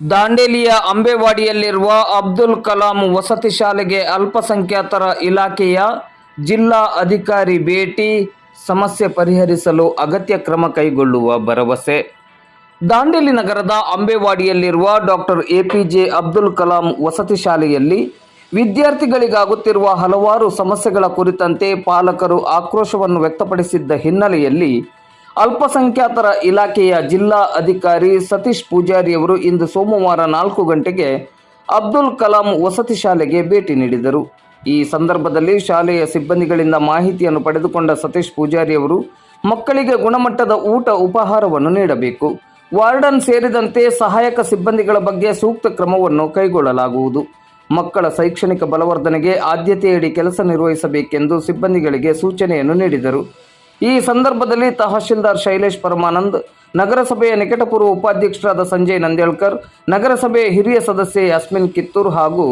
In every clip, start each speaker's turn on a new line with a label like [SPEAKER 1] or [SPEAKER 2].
[SPEAKER 1] ದಾಂಡೇಲಿಯ ಅಂಬೆವಾಡಿಯಲ್ಲಿರುವ ಅಬ್ದುಲ್ ಕಲಾಂ ವಸತಿ ಶಾಲೆಗೆ ಅಲ್ಪಸಂಖ್ಯಾತರ ಇಲಾಖೆಯ ಜಿಲ್ಲಾ ಅಧಿಕಾರಿ ಭೇಟಿ, ಸಮಸ್ಯೆ ಪರಿಹರಿಸಲು ಅಗತ್ಯ ಕ್ರಮ ಕೈಗೊಳ್ಳುವ ಭರವಸೆ. ದಾಂಡೇಲಿ ನಗರದ ಅಂಬೆವಾಡಿಯಲ್ಲಿರುವ ಡಾಕ್ಟರ್ ಎಪಿಜೆ ಅಬ್ದುಲ್ ಕಲಾಂ ವಸತಿ ಶಾಲೆಯಲ್ಲಿ ವಿದ್ಯಾರ್ಥಿಗಳಿಗಾಗುತ್ತಿರುವ ಹಲವಾರು ಸಮಸ್ಯೆಗಳ ಕುರಿತಂತೆ ಪಾಲಕರು ಆಕ್ರೋಶವನ್ನು ವ್ಯಕ್ತಪಡಿಸಿದ್ದ ಹಿನ್ನೆಲೆಯಲ್ಲಿ ಅಲ್ಪಸಂಖ್ಯಾತರ ಇಲಾಖೆಯ ಜಿಲ್ಲಾ ಅಧಿಕಾರಿ ಸತೀಶ್ ಪೂಜಾರಿಯವರು ಇಂದು ಸೋಮವಾರ ನಾಲ್ಕು ಗಂಟೆಗೆ ಅಬ್ದುಲ್ ಕಲಾಂ ವಸತಿ ಶಾಲೆಗೆ ಭೇಟಿ ನೀಡಿದರು. ಈ ಸಂದರ್ಭದಲ್ಲಿ ಶಾಲೆಯ ಸಿಬ್ಬಂದಿಗಳಿಂದ ಮಾಹಿತಿಯನ್ನು ಪಡೆದುಕೊಂಡ ಸತೀಶ್ ಪೂಜಾರಿಯವರು, ಮಕ್ಕಳಿಗೆ ಗುಣಮಟ್ಟದ ಊಟ ಉಪಹಾರವನ್ನು ನೀಡಬೇಕು. ವಾರ್ಡನ್ ಸೇರಿದಂತೆ ಸಹಾಯಕ ಸಿಬ್ಬಂದಿಗಳ ಬಗ್ಗೆ ಸೂಕ್ತ ಕ್ರಮವನ್ನು ಕೈಗೊಳ್ಳಲಾಗುವುದು. ಮಕ್ಕಳ ಶೈಕ್ಷಣಿಕ ಬಲವರ್ಧನೆಗೆ ಆದ್ಯತೆಯಡಿ ಕೆಲಸ ನಿರ್ವಹಿಸಬೇಕೆಂದು ಸಿಬ್ಬಂದಿಗಳಿಗೆ ಸೂಚನೆಯನ್ನು ನೀಡಿದರು. ಈ ಸಂದರ್ಭದಲ್ಲಿ ತಹಶೀಲ್ದಾರ್ ಶೈಲೇಶ್ ಪರಮಾನಂದ್, ನಗರಸಭೆಯ ನಿಕಟಪೂರ್ವ ಉಪಾಧ್ಯಕ್ಷರಾದ ಸಂಜಯ್ ನಂದೇಳ್ಕರ್ ನಗರಸಭೆಯ ಹಿರಿಯ ಸದಸ್ಯೆ ಯಾಸ್ಮಿನ್ ಕಿತ್ತೂರ್ ಹಾಗೂ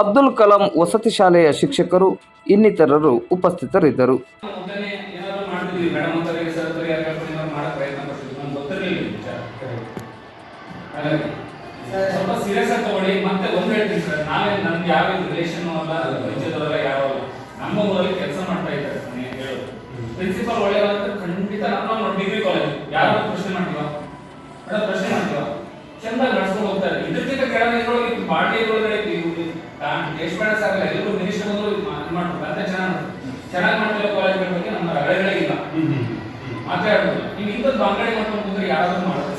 [SPEAKER 1] ಅಬ್ದುಲ್ ಕಲಾಂ ವಸತಿ ಶಾಲೆಯ ಶಿಕ್ಷಕರು ಇನ್ನಿತರರು ಉಪಸ್ಥಿತರಿದ್ದರು.
[SPEAKER 2] ನಮ್ಮ ಊರಲ್ಲಿ ಕೆಲಸ ಮಾಡ್ತಾ ಇದ್ದಾರೆ ನಾನು ಏನ್ ಹೇಳೋದು ಪ್ರಿನ್ಸಿಪಲ್ ಒಳ್ಳೆಯದಂತ ಖಂಡಿತ ನೋಡಿ ಡಿಗ್ರಿ ಕಾಲೇಜ್ ಯಾರು ಪ್ರಶ್ನೆ ಮಾಡ್ತೀವ ಮೇಡಮ್ ಪ್ರಶ್ನೆ ಮಾಡ್ತೀವ ಚಂದ ನಡ್ಸ್ಕೊಂಡು ಹೋಗ್ತಾರೆ ಇದಕ್ಕಿಂತ ಕೆಳಗೆ ಇದ್ರೊಳಗೆ ಬಾಡಿ ಒಳಗಡೆ ಎಷ್ಟು ಬೇಡ ಸಾಗಲ್ಲ ಎಲ್ಲರೂ ಮಿನಿಸ್ಟರ್ ಬಂದ್ರು ಮಾಡ್ಬೇಕು ಅಂತ ಚೆನ್ನಾಗಿ ಚೆನ್ನಾಗಿ ಮಾಡ್ತಿರೋ ಕಾಲೇಜ್ಗಳ ಬಗ್ಗೆ ನಮ್ಮ ರಗಳೆಗಳೇ ಇಲ್ಲ ಮಾತಾಡ್ಬೋದು ನೀವು ಇಂಥದ್ದು ಅಂಗಡಿ ಮಾಡ್ಕೊಂಡು ಬಂದ್ರೆ ಯಾರಾದ್ರೂ ಮಾಡ್ತಾರೆ.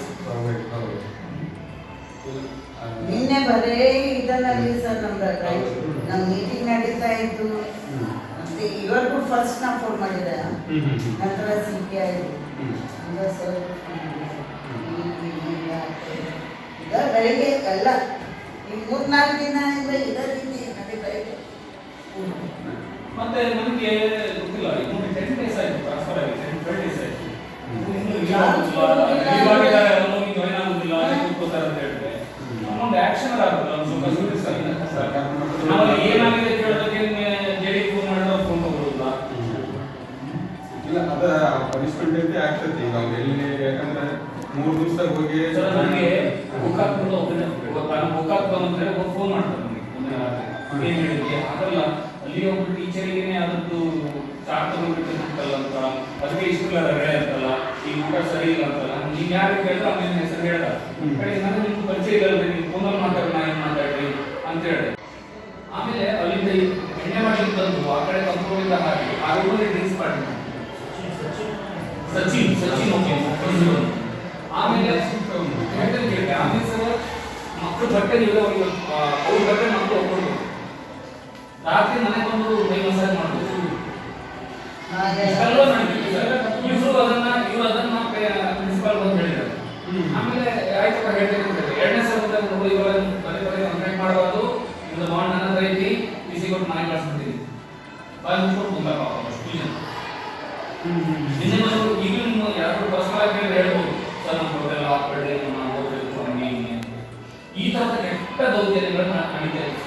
[SPEAKER 3] ನಿನ್ನೆ ಬರೇ ಇದನ್ನ ಸರ್ ನಮ್ದು ನಮ್ಮ ಮೀಟಿಂಗ್ ನಡೀತಾ ಇತ್ತು. ಇವರಿಗೂ ಫಸ್ಟ್ ನಾ ಫೋನ್ ಮಾಡಿದೆ ನಂತರ ಸಿ ಪಿ ಐ ಈಗ ಬೆಳಿಗ್ಗೆ ಎಲ್ಲ ಈ ಮೂರ್ನಾಲ್ಕು ದಿನ ಇಂದ ಇದೇ ರೀತಿ ನನಗೆ ಬೆಳಿಗ್ಗೆ
[SPEAKER 2] ಮತ್ತೆ ನಮಗೆ ಗೊತ್ತಿಲ್ಲ ಇನ್ನೊಂದು ಟೆನ್ ಡೇಸ್ ಆಯಿತು ಟ್ರಾನ್ಸ್ಫರ್ ಆಗಿದೆ ಟೆನ್ ಟ್ವೆಲ್ ಡೇಸ್ ಆಯಿತು. ಇನ್ನು
[SPEAKER 4] ಯಾಕಂದ್ರೆ ಮೂರ್ ದಿವಸ ಹೋಗಿ
[SPEAKER 2] ನನಗೆ ಮುಖಕ್ಕೆ ಬಿಡು ಒಬ್ಬನೇ ನಾನು ಮುಖಕ್ಕೆ ಬಂದು ಅಂತ ಹೇಳಿ ಒಂದು ಫೋನ್ ಮಾಡ್ತಾರೆ ನನಗೆ ರಾತ್ರಿ ಏನ್ ಹೇಳಿದ್ವಿ ಅದಲ್ಲ ಅಲ್ಲಿ ಒಬ್ಬ ಟೀಚರಿಗೆ ಅದದ್ದು ಚಾರ್ಟ್ ತಗೊಂಡ್ಬಿಟ್ಟು ಅಂತಲ್ಲ ಅಂತ. ಅದಕ್ಕೆ ಇಷ್ಟು ಅಂತಲ್ಲ ಈ ಊಟ ಸರಿ ಇಲ್ಲ ಅಂತಲ್ಲ. ನೀವ್ ಯಾರು ಕೇಳಿದ್ರೆ ಅವ್ನ ಹೆಸರು
[SPEAKER 4] ಹ್ಮ್.
[SPEAKER 2] ಕಡೆ ನನಗೆ ನಿಮ್ಗೆ ಪರಿಚಯ ಇಲ್ಲ ನೀವು ಫೋನಲ್ಲಿ ಮಾತಾಡಿ ನಾ ಏನ್ ಮಾತಾಡ್ರಿ ಅಂತ ಹೇಳಿದೆ. ಆಮೇಲೆ ಅಲ್ಲಿಂದ ಎಣ್ಣೆ ಮಾಡ್ಲಿಕ್ಕೆ ಬಂದು ಆ ಕಡೆ ಕಂಪ್ರೋಲಿಂದ ಹಾಕಿ ಆ ರೂಮಲ್ಲಿ ಡ್ರಿಂಕ್ಸ್ ಮಾಡಿ ಸಚಿನ್ ಸಚಿನ್ ಓಕೆ ಆಮೇಲೆ ಹೇಳ್ತೇನೆ ಕೇಳಿ ಆಮೇಲೆ ಸರ್ ಮಕ್ಕಳು ಬಟ್ಟೆ ಇಲ್ಲ ಅವ್ರಿಗೆ ಅವ್ರ ಬಟ್ಟೆ ಮಕ್ಕಳು ಹೋಗ್ಕೊಂಡು ರಾತ್ರಿ ಮನೆಗೆ ಬಂದು ಮೈ ಮಸಾಜ್ ಮಾಡೋದು ಇಷ್ಟೆಲ್ಲ ನಡೀತಿದೆ ಸರ್. ಇವ್ರು ಅದನ್ನ ಇವ್ರು ಅದನ್ನ ಪ್ರಿನ್ಸಿಪಾಲ್ ಬಂದು ಹೇಳಿದ್ರು ಆಮೇಲೆ ಆಯ್ತಪ್ಪ ಹೇಳ್ತೇನೆ ಅಂತ ಹೇಳಿ. ಎರಡನೇ ಸಲ ಬಂದಾಗ ನೋಡಿ ಇವಾಗ ಪದೇ ಪದೇ ಕಂಪ್ಲೇಂಟ್ ಮಾಡಬಾರ್ದು. ಇದು ಬಾಂಡ್ ನನ್ನ ಐತಿ ಬಿಸಿ ಕೊಟ್ಟು ಮನೆ ಕಳ್ಸ್ಬಿಟ್ಟಿದ್ದೀನಿ ಬಂದ್ಬಿಟ್ಟು ತುಂಬ ಪಾಪ ಅಷ್ಟು ಜನ. ನಿನ್ನೆ ನಾವು ಈಗಲೂ ಯಾರು ಪರ್ಸನಲ್ ಆಗಿ ಹೇಳ್ಬೋದು ಸರ್ ನಮ್ಮ ಹೋಟೆಲ್ ಹಾಕ್ಬೇಡಿ ನಮ್ಮ ಹೋಟೆಲ್ ಹಂಗೆ ಹಿಂಗೆ ಈ ತರದ ಕೆಟ್ಟ ದೌರ್ಜನ್ಯಗಳನ್ನ ನಡೀತಾ ಇದೆ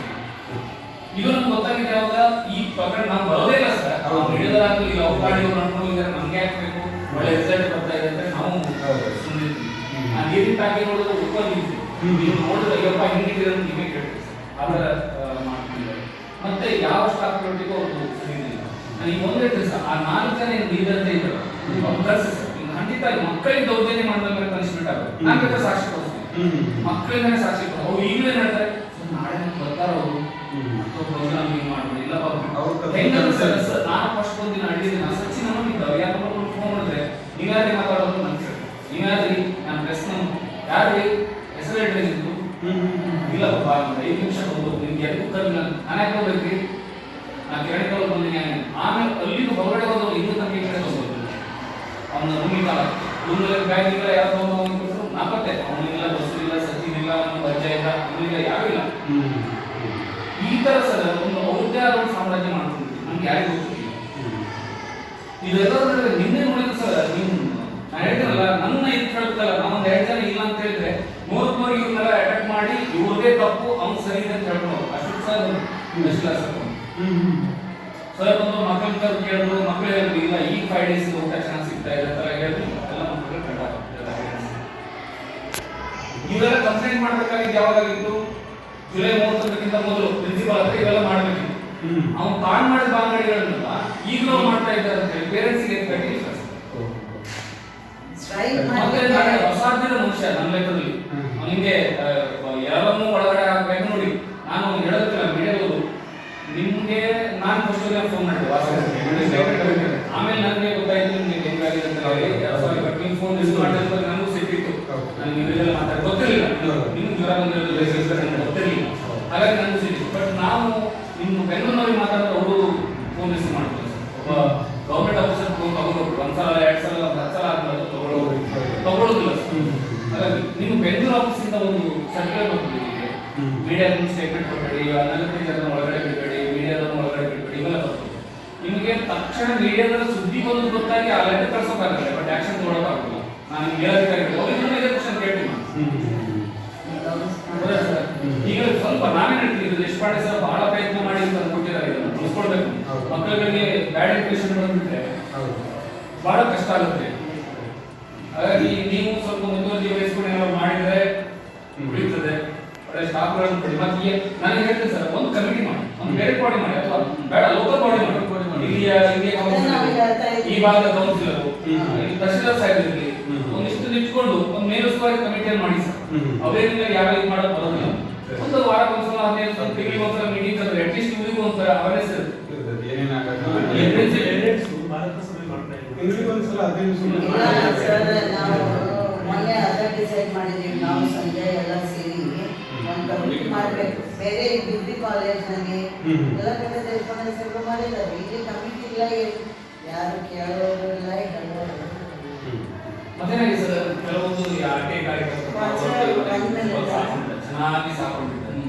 [SPEAKER 2] ನಮ್ಗೆ ಗೊತ್ತಾಗಿದೆ ಯಾವಾಗ ಈ ಪ್ರಕರಣ ನಾವು ಬರೋದೇ ಇಲ್ಲ ಸರ್
[SPEAKER 4] ಅವ್ರು
[SPEAKER 2] ನಾವು ಹಿಡಿಯೋದಾಗ್ಲಿ ಇಲ್ಲ ಅವ್ಕಾಡಿ ಅನ್ಕೊಂಡಿದ್ದಾರೆ ನಮ್ಗೆ ಹಾಕ್ಬೇಕು ಒಳ್ಳೆ ರಿಸಲ್ಟ್ ಬರ್ತಾ ಇದೆ ಅಂತ ನಾವು. ಸುಮ್ಮನಿದ್ವಿ. ಆ ನೀರಿನ ಟಾಕಿ ನೋಡಿದ್ರೆ ಉಪಯೋಗಿದ್ವಿ
[SPEAKER 4] ಹ್ಮ್.
[SPEAKER 2] ನೀವು ನೋಡಿದ್ರೆ ಅಯ್ಯಪ್ಪ ಹಿಂಗಿದ್ದೀರ ನಿಮಗೆ ನೀವೇ ಕೇಳ್ತೀವಿ ಆ, ಮಾಡ್ತಿದ್ದಾರೆ ಮತ್ತೆ ಯಾವ ಸ್ಟಾಕ್ ಕೊಟ್ಟಿಗೂ ಅವ್ರು ಸರಿ ಇಲ್ಲ ನಾನು ಒಂದೇ ಹೇಳ್ತೀನಿ ಆ ನಾಲ್ಕು ಜನ ಲೀಡರ್ ಇದ್ದಾರೆ ಖಂಡಿತ ಮಕ್ಕಳಿಗೆ ದೌರ್ಜನ್ಯ ಮಾಡಿದ್ರೆ ಪನಿಷ್ಮೆಂಟ್ ಆಗುತ್ತೆ ನಾನು ಬೇಕಾದ್ರೆ ಸಾಕ್ಷಿ ಕೊಡ್ತೀನಿ. ಮಕ್ಕಳಿಂದನೇ ಸಾಕ್ಷಿ ಕೊಡ್ತೀನಿ. ಅವ್ರು ಈಗಲೇ ಹೇಳ್ತಾರೆ "ಸರ್, ನಾಳೆ ಬರ್ತಾರ ಅವರು. ಪ್ರೋಗ್ರಾಮ್ ಹಿಂಗ್ ಮಾಡ್ಬಿಡಿ. ಇಲ್ಲ ಹೆಂಗಂದ್ರೆ ಸರ್. ಸರ್ ನಾನು ಫಸ್ಟ್ ಒಂದು ದಿನ ಅಡಿಗೆ ನಾನು ಸಚಿನ್ ಅನ್ನೋದಿದ್ದಾವೆ ಯಾಕಂದ್ರೆ ಒಂದು ಫೋನ್ ಮಾಡಿದ್ರೆ ನೀವ್ಯಾರಿ ಮಾತಾಡೋದು? ನನ್ನ ಕೇಳಿ ನೀವ್ಯಾರಿ ನಾನು ಪ್ರೆಸ್ ಯಾರ್ರಿ? ಹೆಸರು ಹೇಳ್ರಿ ನಿಮ್ದು. ಇಲ್ಲ ಪಾಪ ಒಂದು ಐದು ನಿಮಿಷ ಹೋಗ್ಬೋದು. ನಿಮ್ಗೆ ಎದಕ್ಕೂ ಕರ್ಮಿಲ್ಲ ನಾನು ಯಾಕೆ ಹೋಗ್ಬೇಕ್ರಿ? ನಾನು ಕೇಳಿಕೊಳ್ಳೋದು ಬಂದಿನಿ ಆಮೇಲೆ ಅಲ್ಲಿಂದ ಹೊರಗಡೆ ಹೋದವ್ರು ಇನ್ನೂ ನಮಗೆ ಕಡೆ ಹೋಗ್ಬೋದು ಅವನ ರೂಮಿಗೆ ರೂಮಲ್ಲಿ ಬ್ಯಾಗ್ ಇಲ್ಲ ಯಾರು ತಗೊಂಡು ನಾಪತ್ತೆ ಅವನಿಲ್ಲ ಬಸ್ಸು ಇಲ್ಲ ಸಚಿನ್ ಇಲ್ಲ ಅವನ ಪರಿಚಯ ಇಲ್ಲ ಅವನಿಲ್ಲ ಯಾರು ಇಲ್ಲ. ಈ ತರ ಸರ್ ಒಂದು ಅವ್ರದ್ದೇ ಆದ ಒಂದು ಸಾಮ್ರಾಜ್ಯ ಮಾಡ್ಕೊಂಡಿದ್ವಿ ನಮ್ಗೆ ಯಾರಿಗೂ ಗೊತ್ತಿಲ್ಲ. ಇದೆಲ್ಲರ ನಡುವೆ ನಿನ್ನೆ ನೋಡಿದ್ರು ಸರ್ ನೀವು ನಾನು ಹೇಳ್ತೀನಲ್ಲ ನನ್ನ ಇದು ಕೇಳ್ತಲ್ಲ ನಾವೊಂದು ಎರಡು ಜನ ಇಲ್ಲ ಅಂತ ಹೇಳಿದ್ರೆ ನೂರ್ ಮೂರು ಇವ್ರನ್ನೆಲ್ಲ ಅಟ್ಯಾಕ್ ಮಾಡಿ ಇವ್ರದೇ ತಪ್ಪು ಅವ್ನು ಸರಿ ಇದೆ ಅಂತ ಹೇಳ್ಕೊಂಡು ಅಷ್ಟು ಸರ್ ಹ್ಞೂ ಕ್ಲಾಸ್ ಸರ್ ಬಂದು ಮಕ್ಕಳ ಕರ್ ಕೇಳಿದ್ರು ಮಕ್ಕಳು ಹೇಳಿದ್ರು ಇಲ್ಲ ಈ ಫೈವ್ ಡೇಸ್ ಊಟ ಚೆನ್ನಾಗಿ ಸಿಗ್ತಾ ಇದೆ ಅಂತ ಹೇಳಿದ್ರು ಎಲ್ಲ ಮಕ್ಕಳು ಕಂಡ ಇವೆಲ್ಲ ಕಂಪ್ಲೇಂಟ್ ಮಾಡ್ಬೇಕಾಗಿದ್ದು ಯಾವಾಗಾಗಿತ್ತು? ಜುಲೈ ಮೂವತ್ತೊಂದಕ್ಕಿಂತ ಮೊದಲು ಪ್ರಿನ್ಸಿಪಾಲ್ ಹತ್ರ ಇವೆಲ್ಲ ಮಾಡ್ಬೇಕಿತ್ತು. ಅವ್ನು ತಾನ್ ಮಾಡಿದ ಬಾಂಗಡಿಗಳನ್ನೆಲ್ಲ ಈಗಲೂ ಮಾಡ್ತಾ ಇದ್ದಾರೆ ಅಂತ ಹೇಳಿ ಪೇರೆಂಟ್ಸ್ಗೆ ಕಟ್ಟಿಲ್ಲ ಕಟ್ಟಿ
[SPEAKER 3] ಮಾಡಿ
[SPEAKER 2] ಮನುಷ್ಯ ನನ್ನ ಲೆಕ್ಕದಲ್ಲಿ. ಅವನಿಗೆ ಎಲ್ಲರನ್ನೂ ಒಳಗಡೆ ಹಾಕ್ಬೇಕು ನೋಡಿ ನಾನು ಹೇಳೋದಕ್ಕಿಲ್ಲ ಮೀಡಿಯಾದವರು ನಿಮ್ಗೆ ಫಸ್ಟ್ ಫೋನ್ ಮಾಡಿದೆ. ಆಮೇಲೆ ನನಗೆ ಗೊತ್ತಾಯ್ತು ನಿಮ್ಗೆ ಹೆಂಗಾಗಿದೆ ಅಂತ ಹೇಳಿ. ಸಾರಿ ಬಟ್ ನೀವು ಫೋನ್ ರಿಸೀವ್ ಮಾಡಿದ್ರೆ ನನಗೂ ಸಿಕ್ಕಿತ್ತು ನಾನು ಇವೆಲ್ಲ ಮಾತಾಡಿ ಗೊತ್ತಿರಲಿಲ್ಲ.
[SPEAKER 4] ನಿಮ್ಮ
[SPEAKER 2] ನಿಮ್ಗೆ ಜ್ವರ ಬಂದಿರೋದು ನನಗೆ ಗೊತ್ತಿರಲಿಲ್ಲ. ಹಾಗಾಗಿ ನನಗೂ ಸಿಕ್ಕಿತ್ತು ಬಟ್ ನಾವು ನಿಮ್ಮ ಬೆಂಗಳೂರಿನವ್ರಿಗೆ ಮಾತಾಡಿದ್ರೆ ಅವರು ಫೋನ್ ರಿಸೀವ್ ಮಾಡ್ತಾರೆ. ಒಬ್ಬ ಗೌರ್ಮೆಂಟ್ ಆಫೀಸರ್ ಫೋನ್ ತಗೊಂಡ್ರು ಒಂದ್ಸಲ ಎರಡು ಸಲ ಹತ್ತು ಸಲ ಆದ್ಮೇಲೆ ತಗೊಳ್ಳೋರು ತಗೊಳ್ಳೋದಿಲ್ಲ ಹಾಗಾಗಿ ನಿಮ್ಮ ಬೆಂಗಳೂರು ಆಫೀಸಿಂದ ಒಂದು ಸರ್ಕಲ್ ಬಂದಿದೆ ನಿಮಗೆ
[SPEAKER 4] ಹ್ಮ್.
[SPEAKER 2] ಮೀಡಿಯಾದ ಸ್ಟೇಟ್ಮೆಂಟ್ ಕೊಡಬೇಡಿ ಅನಲಿಟಿಕಲ್ ಒಳಗಡೆ ಬಿಡಬೇಡಿ ಮೀಡಿಯಾದ ಒಳಗಡೆ ಇವೆಲ್ಲ ಬರ್ತದೆ. ನಿಮಗೆ ತಕ್ಷಣ ಮೀಡಿಯಾದಲ್ಲಿ ಸುದ್ದಿ ಬಂದು ಗೊತ್ತಾಗಿ ಆ ಲೆಟರ್ ಕಳ್ಸೋಕ್ಕಾಗಲ್ಲ ಬಟ್ ಆಕ್ಷನ್ ತಗೊಳಕ್ಕಾಗಲ್ಲ ನಾನು ನಿಮ್ಗೆ ಹೇಳೋದಕ್ಕಾಗಿಲ್ಲ ಅವ್ರಿಗೆ ಇದೇ ಕ್ವಶನ್ ಕೇಳ್ತೀನಿ ಸರ್? ಈಗ ಸ್ವಲ್ಪ ನಾವೇ ಹೇಳ್ತೀನಿ ದೇಶಪಾಂಡೆ ಸರ್ ಬಹಳ ಪ್ರಯತ್ನ ಮಾಡಿ ಅಂತ ಕೊಟ್ಟಿದ್ದಾರೆ ಇದನ್ನು ಉಳಿಸ್ಕೊಳ್ಬೇಕು. ಮಕ್ಕಳಿಗೆ ಬ್ಯಾಡ್ ಎಜುಕೇಶನ್ ಬಂದ್ಬಿಟ್ರೆ ಬಹಳ ಕಷ್ಟ ಆಗುತ್ತೆ. ಹಾಗಾಗಿ ನೀವು ಸ್ವಲ್ಪ ಮುಂದುವರಿಕೆ ವಹಿಸ್ಕೊಂಡು ಏನಾದ್ರು ಮಾಡಿದ್ರೆ. ಉಳಿತದೆ. ಒಳ್ಳೆ ಸ್ಟಾಫ್ಗಳನ್ನು ಕೊಡಿ. ಮತ್ತೆ ನಾನು ಹೇಳ್ತೇನೆ ಸರ್ ಒಂದು ಕಮಿಟಿ ಮಾಡಿ. ಬೇರೆ ಬಾಡಿ ಮಾಡಿ ಅಥವಾ ಬೇಡ ಲೋಕಲ್ ಬಾಡಿ ಮಾಡಿ. ಇಲ್ಲಿಯ ಇಲ್ಲಿಯ ಕೌನ್ಸಿಲರ್ ಈ ಭಾಗದ ಕೌನ್ಸಿಲರ್ ತಹಶೀಲ್ದಾರ್ ಸಾಹೇಬ್ ಇರಲಿ. ಒಂದಿಷ್ಟು ನಿಂತ್ಕೊಂಡು ಒಂದು ಮೇಲುಸ್ತುವಾರಿ ಕಮಿಟಿಯನ್ನು ಮಾಡಿ ಸರ್. ಅವರೇನಿಲ್ಲ ಯಾವ ಇದು ಮಾಡೋದು ಬರೋದಿಲ್ಲ. ಒಂದು ಸಲ ಒಂದ್ಸಲ ಹದಿನೈದು ಸಲ ತಿಂಗಳಿಗೆ ಒಂದ್ಸಲ ಮೀಟಿಂಗ್ ಅಂದ್ರೆ ಅಟ್ಲೀಸ್ಟ್ ಇವರಿಗೂ ಒಂಥರ ಅವೇರ್ನೆಸ್
[SPEAKER 3] ಮೊನ್ನೆ ಅದ ಡಿಸೈಡ್ ಮಾಡಿದೀವಿ ನಾವು ಸಂಜೆ ಎಲ್ಲ ಸೇರಿ ಮಾಡಬೇಕು. ಬೇರೆ ಡಿಗ್ರಿ ಕಾಲೇಜ್ನಲ್ಲಿ
[SPEAKER 4] ಹ್ಮ್.
[SPEAKER 3] ಎಲ್ಲ ಕಡೆ ತಿಳ್ಕೊಂಡು ಹೆಸರು ಮಾಡಿದ್ದಾರೆ ಇಲ್ಲಿ ಕಮಿಟಿ ಇಲ್ಲ ಯಾರು ಕೇಳೋರು ಇಲ್ಲ ಹೇಳೋರು ಇಲ್ಲ.
[SPEAKER 2] ಸರ್? ಕೆಲವೊಂದು ಚೆನ್ನಾಗಿ ಸಾಕೊಂಡಿದ್ದಾರೆ.